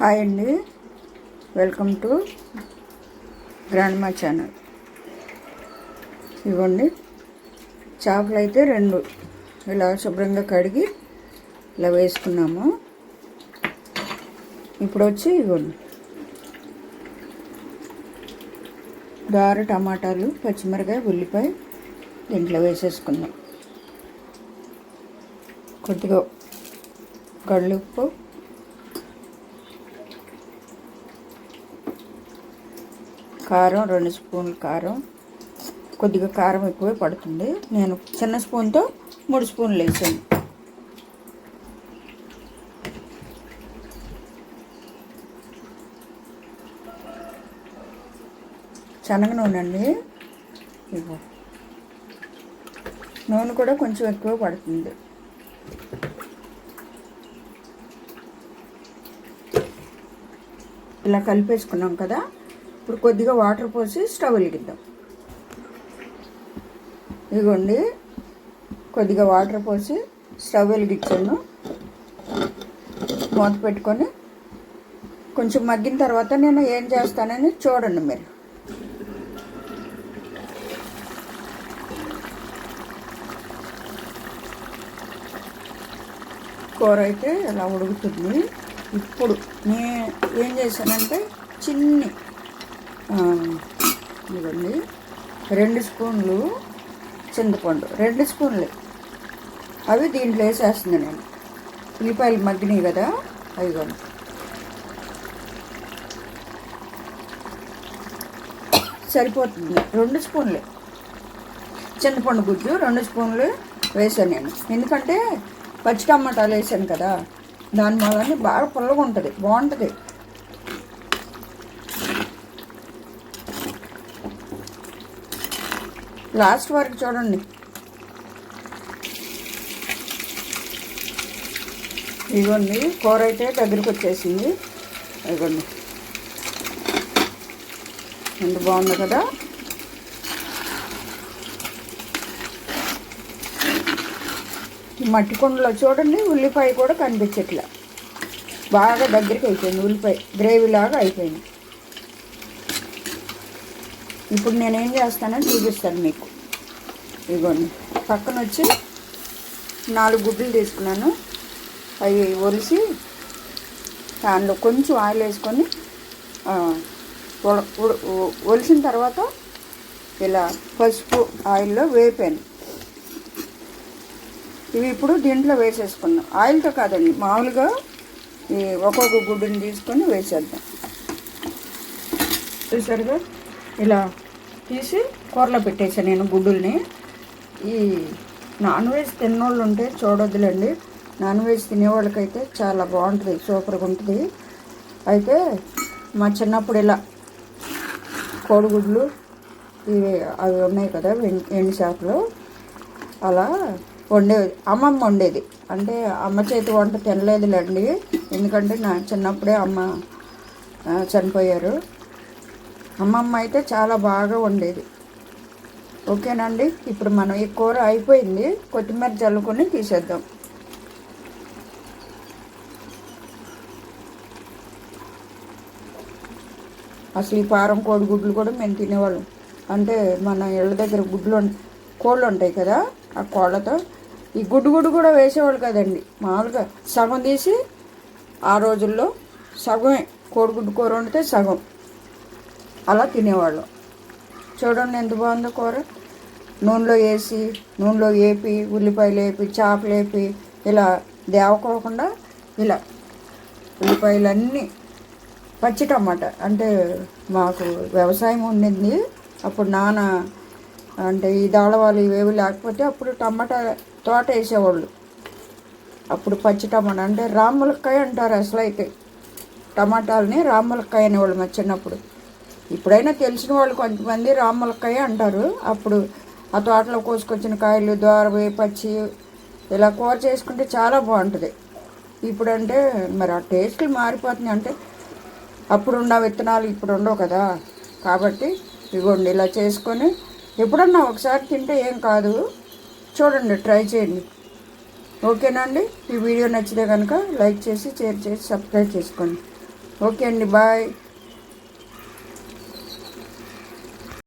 Hi అండి. Welcome to grand మా channel ఇవ్వండి. చేపలు అయితే రెండు. ఇలా శుభ్రంగా కడిగి ఇలా వేసుకున్నాము. ఇప్పుడు వచ్చి ఇవ్వండి. దార టమాటాలు పచ్చిమిరకాయ ఉల్లిపాయ దీంట్లో వేసేసుకుందాం. కొద్దిగా కళ్ళుప్పు కారం రెండు స్పూన్లు కారం. కొద్దిగా కారం ఎక్కువే పడుతుంది. నేను చిన్న స్పూన్తో మూడు స్పూన్లు వేసాను. శనగ నూనె అండి. ఇవ్వ. నూనె కూడా కొంచెం ఎక్కువ పడుతుంది. ఇలా కలిపేసుకున్నాం కదా. ఇప్పుడు కొద్దిగా వాటర్ పోసి స్టవ్ వెలిగిద్దాం. ఇదిగోండి కొద్దిగా వాటర్ పోసి స్టవ్ వెలిగించాను మూత పెట్టుకొని కొంచెం మగ్గిన తర్వాత నేను ఏం చేస్తానని చూడండి మీరు. కూర అయితే ఇలా ఉడుకుతుంది? ఇప్పుడు నేను ఏం చేశానంటే చిన్ని ఇదండి రెండు స్పూన్లు చింతపండు. రెండు స్పూన్లు. అవి దీంట్లో వేసేస్తుంది నేను. ఉల్లిపాయలు మగ్గినాయి కదా అవిగోండి సరిపోతుంది. రెండు స్పూన్లు. చింతపండు గుజ్జు రెండు స్పూన్లు వేసాను నేను. ఎందుకంటే పచ్చి టమాటాలు వేసాను కదా దాని వల్ల బాగా పుల్లగా ఉంటుంది బాగుంటుంది. లాస్ట్ వరకు చూడండి. ఇదిగోండి కూర అయితే దగ్గరికి వచ్చేసింది. ఇదిగోండి. ఎంత బాగుంది కదా. మట్టి కుండలో చూడండి ఉల్లిపాయ కూడా కనిపించట్లే. బాగా దగ్గరికి అయిపోయింది ఉల్లిపాయ గ్రేవీ లాగా అయిపోయింది. ఇప్పుడు నేనేం చేస్తానని చూపిస్తాను మీకు. ఇదిగోండి పక్కన వచ్చి నాలుగు గుడ్లు తీసుకున్నాను. అవి ఒలిసి దానిలో కొంచెం ఆయిల్ వేసుకొని ఒలిసిన తర్వాత ఇలా పసుపు ఆయిల్లో వేపాను. ఇవి ఇప్పుడు దీంట్లో వేసేసుకున్నాం. ఆయిల్తో కాదండి మామూలుగా ఈ ఒక్కొక్క గుడ్డుని తీసుకొని వేసేద్దాం. చూసారుగా? ఇలా తీసి కూరలో పెట్టేసాను నేను గుడ్డుల్ని. ఈ నాన్ వెజ్ తిన్నోళ్ళు ఉంటే చూడొద్దులేండి. నాన్ వెజ్ తినేవాళ్ళకైతే చాలా బాగుంటుంది సూపర్గా ఉంటుంది. అయితే మా చిన్నప్పుడు ఇలా కోడిగుడ్లు ఇవి అవి ఉన్నాయి కదా వెం- ఎండు చేపలు అలా వండేది అమ్మమ్మ వండేది. అంటే అమ్మ చేతి వంట తినలేదులేండి. ఎందుకంటే నా చిన్నప్పుడే అమ్మ చనిపోయారు. అమ్మమ్మ అయితే చాలా బాగా వండేది. ఓకేనండి? ఇప్పుడు మనం ఈ కూర అయిపోయింది. కొత్తిమీర చల్లుకొని తీసేద్దాం. అసలు ఈ పారం కోడి గుడ్లు కూడా మేము తినేవాళ్ళం. అంటే మన ఇళ్ళ దగ్గర గుడ్లు కోళ్ళు ఉంటాయి కదా ఆ కోళ్ళతో ఈ గుడ్డు గుడ్డు కూడా వేసేవాళ్ళు కదండి. మామూలుగా సగం తీసి ఆ రోజుల్లో సగమే కోడిగుడ్డు కూర వండితే సగం. అలా తినేవాళ్ళం. చూడండి ఎంత బాగుందో కూర. నూనెలో వేసి నూనెలో వేపి ఉల్లిపాయలు వేపి చేపలు వేపి ఇలా దేవకోకుండా ఇలా ఉల్లిపాయలన్నీ పచ్చి టమాటా. అంటే మాకు వ్యవసాయం ఉండింది. అప్పుడు నాన్న అంటే ఈ దాళవాలు ఇవేవి లేకపోతే అప్పుడు టమాటా తోట వేసేవాళ్ళు. అప్పుడు పచ్చి టమాటా. అంటే రాములకాయ అంటారు అసలు అయితే టమాటాలని రాములకాయ అనేవాళ్ళు మా చిన్నప్పుడు. ఇప్పుడైనా తెలిసిన వాళ్ళు కొంతమంది రామ్మలకాయ అంటారు. అప్పుడు ఆ తోటలో కోసుకొచ్చిన కాయలు ద్వారవి పచ్చి ఇలా కూర చేసుకుంటే చాలా బాగుంటుంది. ఇప్పుడంటే మరి ఆ టేస్ట్లు మారిపోతున్నాయి. అంటే అప్పుడున్న విత్తనాలు ఇప్పుడు ఉండవు కదా. కాబట్టి ఇగోండి ఇలా చేసుకొని ఎప్పుడన్నా ఒకసారి తింటే ఏం కాదు. చూడండి ట్రై చేయండి. ఓకేనా అండి? ఈ వీడియో నచ్చితే కనుక లైక్ చేసి షేర్ చేసి సబ్స్క్రైబ్ చేసుకోండి. ఓకే అండి బాయ్.